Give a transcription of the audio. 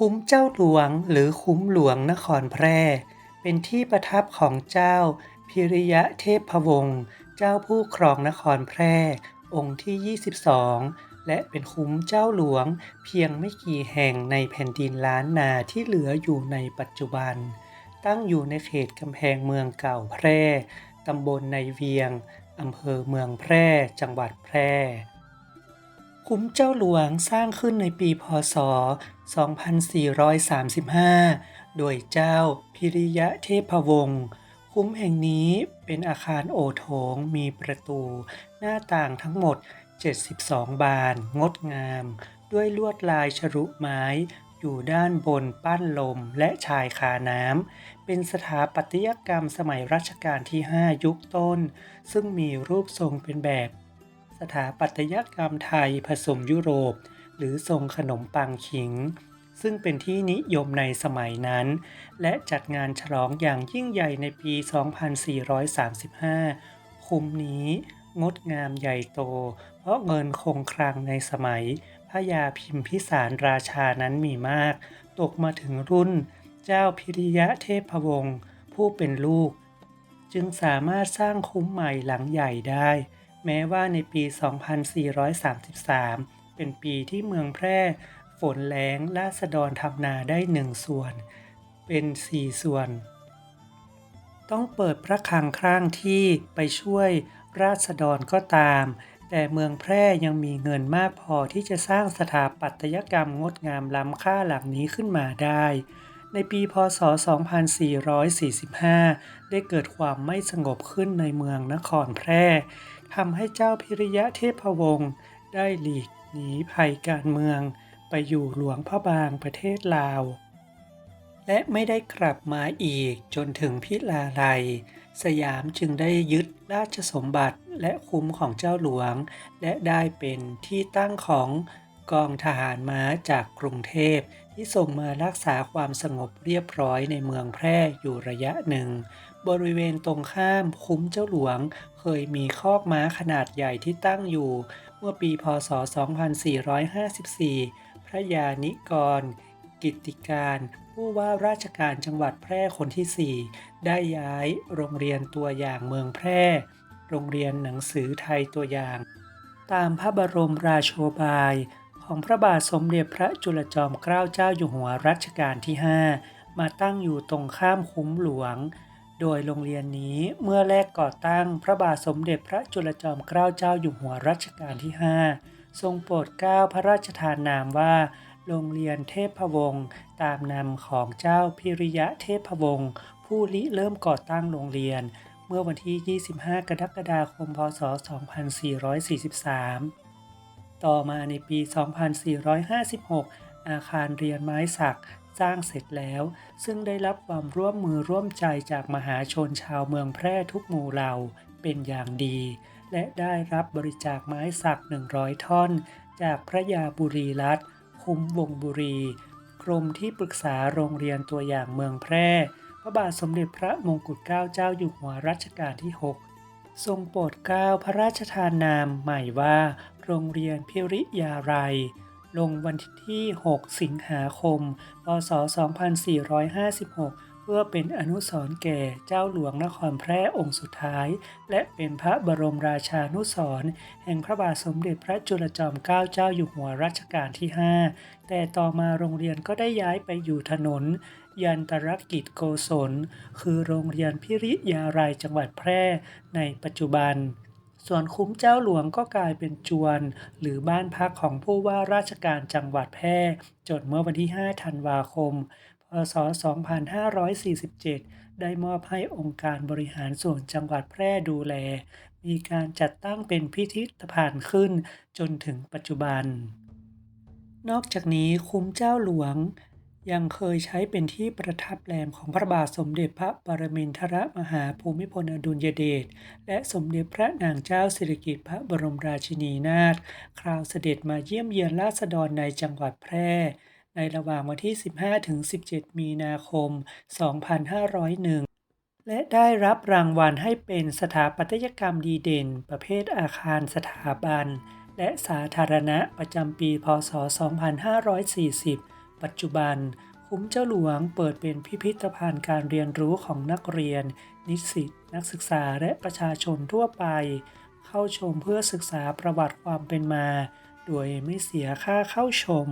คุ้มเจ้าหลวงหรือคุ้มหลวงนครแพร่ เป็นที่ประทับของเจ้า พิริยะเทพวงศ์เจ้าผู้ครองนครแพร่ องค์ที่ 22 และเป็นคุ้มเจ้าหลวง เพียงไม่กี่แห่งในแผ่นดินล้านนาที่เหลืออยู่ในปัจจุบัน ตั้งอยู่ในเขตกำแพงเมืองเก่าแพร่ตำบลในเวียงอำเภอเมืองแพร่ จังหวัดแพร่ คุ้มเจ้าหลวงสร้างขึ้นในปีพศ 2435 โดยเจ้าพิริยะเทพวงศ์คุ้มแห่งนี้เป็นอาคารโอโถงมีประตู หน้าต่างทั้งหมด 72 บานงดงาม ด้วยลวดลายฉรุไม้อยู่ด้านบนปั้นลมและชายคาน้ำ เป็นสถาปัตยกรรมสมัยรัชกาลที่ 5 ยุคต้น ซึ่งมีรูปทรงเป็นแบบ สถาปัตยกรรมไทยผสมยุโรป หรือทรงขนมปังขิง ซึ่งเป็นที่นิยมในสมัยนั้น และจัดงานฉลองอย่างยิ่งใหญ่ในปี 2435 คุ้มนี้งดงามใหญ่โต เพราะเงินคงคลังในสมัย พระยาพิมพิสารราชานั้นมีมาก ตกมาถึงรุ่น เจ้าพิริยะเทพวงศ์ผู้เป็นลูก จึงสามารถสร้างคุ้มใหม่หลังใหญ่ได้ แม้ว่าในปี 2433 เป็นปีที่เมืองแพร่ ฝนแล้งราษฎรทำนาได้หนึ่งส่วน เป็นสี่ส่วน ต้องเปิดพระคลังครั้งที่ไปช่วยราษฎรก็ตาม แต่เมืองแพร่ยังมีเงินมากพอที่จะสร้างสถาปัตยกรรมงดงามล้ำค่าหลังนี้ขึ้นมาได้ ในปีพศ 2445 ได้เกิดความไม่สงบขึ้นในเมืองนครแพร่ทำให้เจ้าพิริยะเทพวงศ์ได้หลีกหนีภัยการเมือง ไปอยู่หลวงพระบางประเทศลาว และไม่ได้กลับมาอีกจนถึงพิลาไลสยามจึงได้ยึดราชสมบัติและคุ้มของเจ้าหลวง และได้เป็นที่ตั้งของกองทหารม้าจากกรุงเทพ ที่ส่งมารักษาความสงบเรียบร้อยในเมืองแพร่อยู่ระยะหนึ่ง บริเวณตรงข้ามคุ้มเจ้าหลวง เคยมีคอกม้าขนาดใหญ่ที่ตั้งอยู่ เมื่อปีพศ 2454 พระยานิกร กิติการผู้ว่าราชการจังหวัดแพร่คนที่ 4 ได้ย้ายโรงเรียนตัวอย่างเมืองแพร่ โรงเรียนหนังสือไทยตัวอย่าง ตามพระบรมราโชบาย ของพระบาทสมเด็จพระจุลจอมเกล้าเจ้าอยู่หัวรัชกาลที่ 5 มาตั้งอยู่ตรงข้ามคุ้มหลวง โดยโรงเรียนนี้เมื่อแรกก่อตั้งพระบาทสมเด็จพระจุลจอมเกล้าเจ้าอยู่หัวรัชกาลที่ 5 ทรงโปรดเกล้าพระราชทานนามว่า โรงเรียนเทพวงศ์ตามนามของเจ้าพิริยะเทพวงศ์ผู้ริเริ่มก่อตั้งโรงเรียนเมื่อวันที่ 25 กรกฎาคม พศ 2443 ต่อมาในปี 2456 อาคารเรียนไม้สักสร้างเสร็จแล้ว ซึ่งได้รับความร่วมมือร่วมใจจากมหาชนชาวเมืองแพร่ทุกหมู่เหล่าเป็นอย่างดี และได้รับบริจาคไม้สัก 100 ท่อน จากพระยาบุรีรัตน์คุ้มวงบุรี กรมที่ปรึกษาโรงเรียนตัวอย่างเมืองแพร่ พระบาทสมเด็จพระมงกุฎเกล้าเจ้าอยู่หัวรัชกาลที่ 6 ทรงโปรดเกล้าพระราชทานนามใหม่ว่า โรงเรียนพิริยาไรยลงวันที่ 6 สิงหาคม พศ 2456 เพื่อเป็นอนุสรณ์แก่เจ้าหลวงนครแพร่องค์สุดท้าย และเป็นพระบรมราชานุสรณ์แห่งพระบาทสมเด็จพระจุลจอมเกล้าเจ้าอยู่หัวรัชกาลที่ 5 แต่ต่อมาโรงเรียนก็ได้ย้ายไปอยู่ถนนยันตรกิจโกศล คือโรงเรียนพิริยารายจังหวัดแพร่ในปัจจุบัน ส่วนคุ้มเจ้าหลวงก็กลายเป็นจวน หรือบ้านพักของผู้ว่าราชการจังหวัดแพร่จนเมื่อวันที่ 5 ธันวาคม พศ 2547 ได้มอบให้องค์การบริหารส่วนจังหวัดแพร่ดูแล มีการจัดตั้งเป็นพิพิธภัณฑ์ขึ้นจนถึงปัจจุบัน นอกจากนี้คุ้มเจ้าหลวง ยังเคยใช้เป็นที่ประทับแรมของพระบาทสมเด็จพระปรมินทรมหาภูมิพลอดุลยเดชและสมเด็จพระนางเจ้าสิริกิติ์พระบรมราชินีนาถคราวเสด็จมาเยี่ยมเยียนราษฎรในจังหวัดแพร่ในระหว่างวันที่ 15 ถึง 17 มีนาคม 2501 และได้รับรางวัลให้เป็นสถาปัตยกรรมดีเด่น ประเภทอาคารสถาบัน และสาธารณะประจำปี พศ 2540 ปัจจุบัน คุ้มเจ้าหลวงเปิดเป็นพิพิธภัณฑ์การเรียนรู้ของนักเรียน นิสิต นักศึกษาและประชาชนทั่วไป เข้าชมเพื่อศึกษาประวัติความเป็นมา โดยไม่เสียค่าเข้าชม